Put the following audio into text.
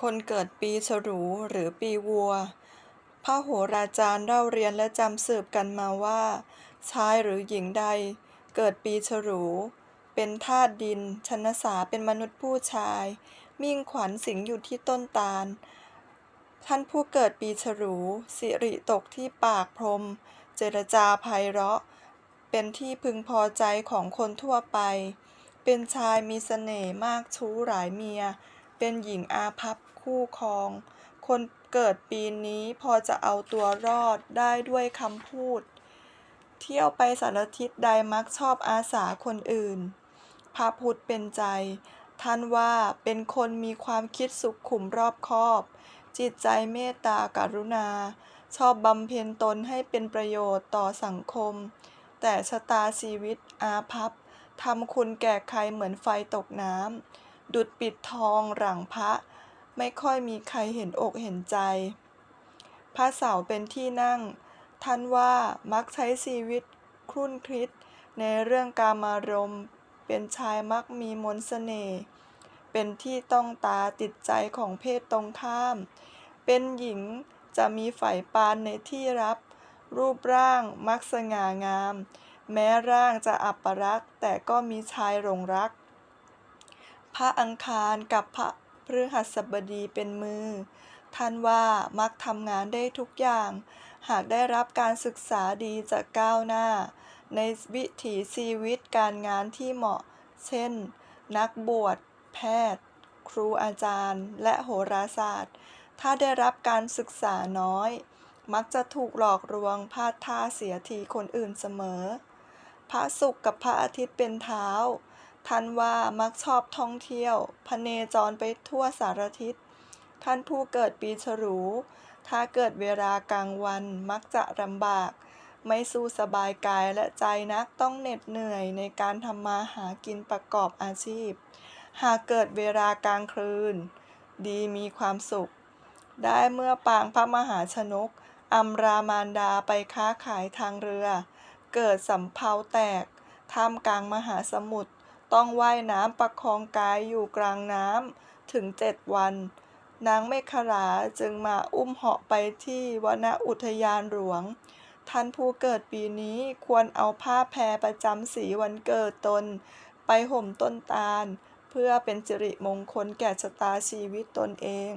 คนเกิดปีฉลูหรือปีวัวพระโหราจารย์เล่าเรียนและจำสืบกันมาว่า ชายหรือหญิงใด เกิดปีฉลูเป็นธาตุดิน ชนสาเป็นมนุษย์ผู้ชาย มิ่งขวัญสิงอยู่ที่ต้นตาล ท่านผู้เกิดปีฉลูสิริตกที่ปากพรม เจรจาไพเราะ เป็นที่พึงพอใจของคนทั่วไป เป็นชายมีเสน่ห์มากชู้หลายเมีย เป็นหญิงอาภัพคู่ครอง คนเกิดปีนี้พอจะเอาตัวรอดได้ด้วยคำพูด เที่ยวไปสารทิศใดมักชอบอาสาคนอื่น พระพุทธเป็นใจ ท่านว่าเป็นคนมีความคิดสุขขุมรอบคอบ จิตใจเมตตากรุณา ชอบบำเพ็ญตนให้เป็นประโยชน์ต่อสังคม แต่ชะตาชีวิตอาภัพทำคุณแก่ใครเหมือนไฟตกน้ำ ดุดปิดทองหลังพระ ไม่ค่อยมีใครเห็นอกเห็นใจ พระเสาเป็นที่นั่ง ท่านว่ามักใช้ชีวิตครุ่นคิดในเรื่องการมารมเป็นชายมักมีมนต์เสน่ห์เป็นที่ต้องตาติดใจของเพศตรงข้าม เป็นหญิงจะมีไฝปานในที่รับ รูปร่างมักสง่างาม แม้ร่างจะอัปรักษ์แต่ก็มีชายหลงรัก ระอังคารกับพระพฤหัสบดีเป็นมือ ท่านว่ามักทำงานได้ทุกอย่าง หากได้รับการศึกษาดีจะก้าวหน้า ในวิถีชีวิตการงานที่เหมาะ เช่น นักบวช แพทย์ ครูอาจารย์ และโหราศาสตร์ ถ้าได้รับการศึกษาน้อย มักจะถูกหลอกลวงพลาดท่าเสียทีคนอื่นเสมอ พระศุกร์กับพระอาทิตย์เป็นเท้า ท่านว่ามักชอบท่องเที่ยวพเนจรไปทั่วสารทิศ ท่านผู้เกิดปีฉลู ถ้าเกิดเวลากลางวันมักจะลำบาก ไม่สู้สบายกายและใจนักต้องเหน็ดเหนื่อยในการทำมาหากินประกอบอาชีพ หากเกิดเวลากลางคืน ดีมีความสุข ได้เมื่อปางพระมหาชนกอำรามารดาไปค้าขายทางเรือ เกิดสำเภาแตกท่ามกลางมหาสมุทร ต้องว่ายน้ำประคองกายอยู่กลางน้ำถึงเจ็ดวัน นางเมขลาจึงมาอุ้มเหาะไปที่วนอุทยานหลวง ท่านผู้เกิดปีนี้ควรเอาผ้าแพรประจำสีวันเกิดตน ไปห่มต้นตาล เพื่อเป็นสิริมงคลแก่ชะตาชีวิตตนเอง